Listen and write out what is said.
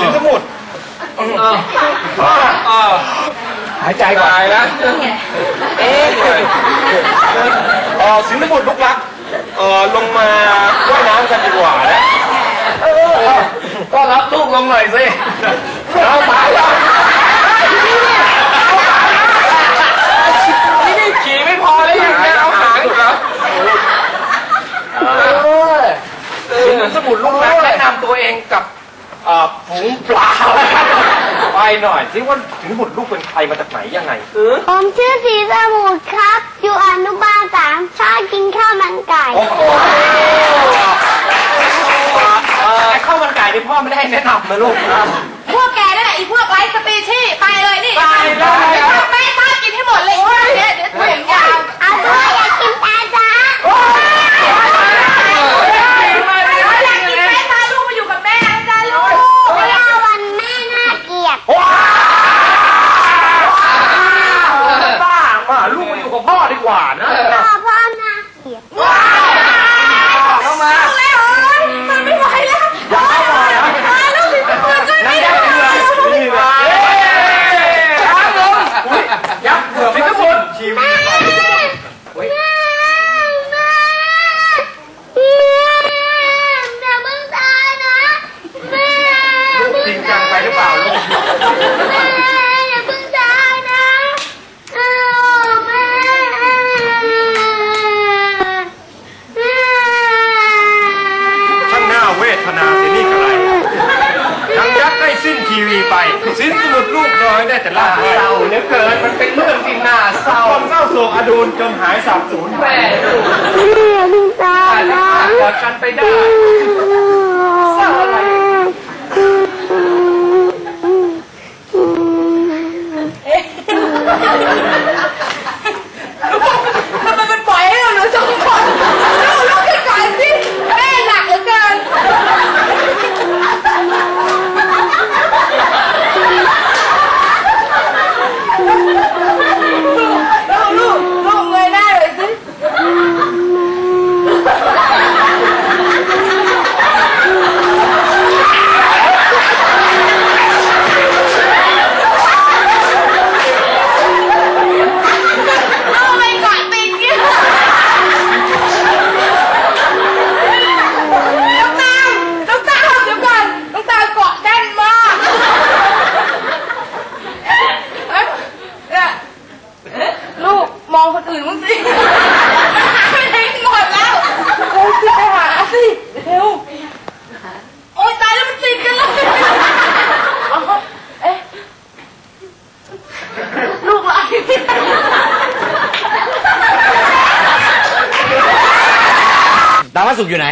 ถึงจะหมดหายใจก่อนตายแล้วเอ๊ะเออสินสมุดลุกลักเออลงมาว่ายน้ำกันดีกว่านะก็รับลูกลงหน่อยสิเอาไาแนี่ขี่ไม่พอแล้ยังเอาหางเหรอสินสมุดลูกลักแนะนำตัวเองกับ ฝูงปลาไปหน่อยสิว่าสินสมุดลูกเป็นใครมาจากไหนยังไงผมชื่อสีสมุทรครับ อยู่อนุบาลสามชอบกินข้าวมันไก่โอ้โหเอ่อไอ้ข้าวมันไก่นี่พ่อไม่ได้ให้แนะนำนะลูกนะพวกแกนั่นแหละไอีพวกไร้สปีชีส์ไปเลยนี่ ไปเลย Yeah. ได้แต่ล่าเศร้าเหลือเกินมันเป็นเรื่องที่น่าเศร้าความเศร้าโศกอดูลจนหายสาบสูญไปแม่ลูกอย่าเพิ่งตายอาจจะนะขาดกอดกันไปได้เศร้าอะไร ทำไมมันปล่อยให้เราเหลือสองคนลูกลูกขึ้นก่อนสิแม่หนักเหลือเกินลูกลูกลูกเงยหน้าเลยสิ เอาไปเกาะตีนเนี่ยน้องตาลน้องตาลเดี๋ยวก่อนน้องตาลเกาะแน่นมากเอ๊ะเนี่ยลูกมองคนอื่นบ้างสิไม่ได้หมดแล้วโอ้ยไปหาสิเร็วโอ๊ยตายแล้วมันติดกันเลยอ๋อเอ๊ะลูกไหล ดาวพระศุกร์อยู่ไหน